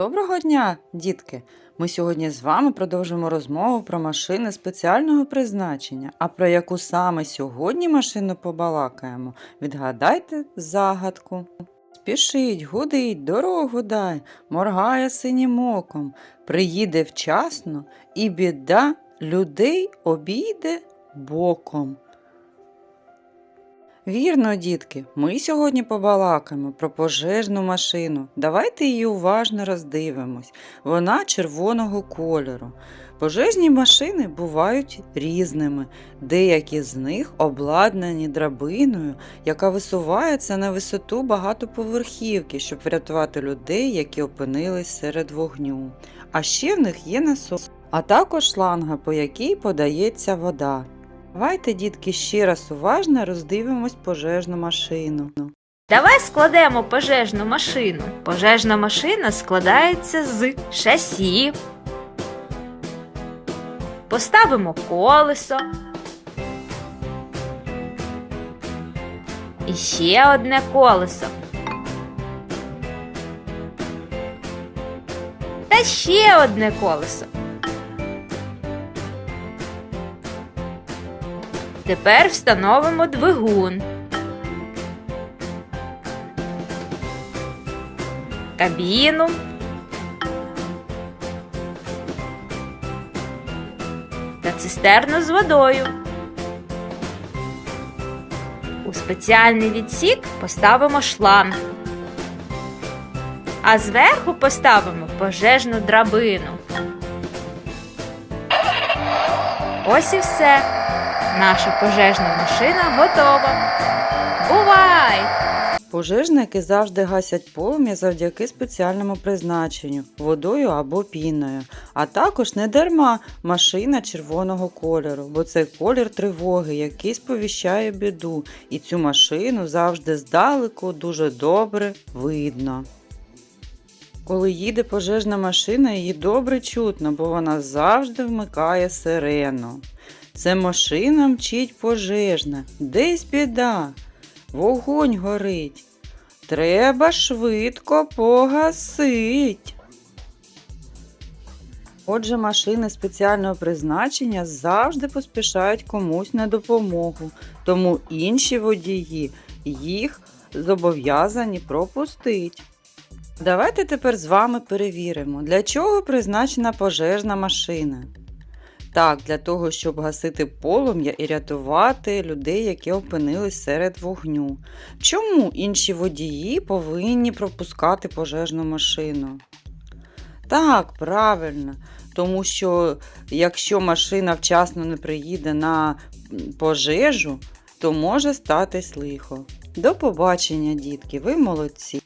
Доброго дня, дітки! Ми сьогодні з вами продовжимо розмову про машини спеціального призначення. А про яку саме сьогодні машину побалакаємо? Відгадайте загадку. Спішить, гудить, дорогу дай, моргає синім оком, приїде вчасно і біда людей обійде боком. Вірно, дітки, ми сьогодні побалакаємо про пожежну машину. Давайте її уважно роздивимось. Вона червоного кольору. Пожежні машини бувають різними. Деякі з них обладнані драбиною, яка висувається на висоту багатоповерхівки, щоб врятувати людей, які опинились серед вогню. А ще в них є насос, а також шланга, по якій подається вода. Давайте, дітки, ще раз уважно роздивимось пожежну машину. Давай складемо пожежну машину. Пожежна машина складається з шасі. Поставимо колесо. І ще одне колесо. Та ще одне колесо. Тепер встановимо двигун. Кабіну. Та цистерну з водою. У спеціальний відсік поставимо шланг. А зверху поставимо пожежну драбину. Ось і все. Наша пожежна машина готова. Бувай! Пожежники завжди гасять полум'я завдяки спеціальному призначенню водою або піною. А також не дарма машина червоного кольору, бо це колір тривоги, який сповіщає біду, і цю машину завжди здалеку дуже добре видно. Коли їде пожежна машина, її добре чутно, бо вона завжди вмикає сирену. Це машина мчить пожежна, десь біда, вогонь горить. Треба швидко погасить. Отже, машини спеціального призначення завжди поспішають комусь на допомогу, тому інші водії їх зобов'язані пропустити. Давайте тепер з вами перевіримо, для чого призначена пожежна машина. Так, для того, щоб гасити полум'я і рятувати людей, які опинились серед вогню. Чому інші водії повинні пропускати пожежну машину? Так, правильно. Тому що якщо машина вчасно не приїде на пожежу, то може статись лихо. До побачення, дітки, ви молодці!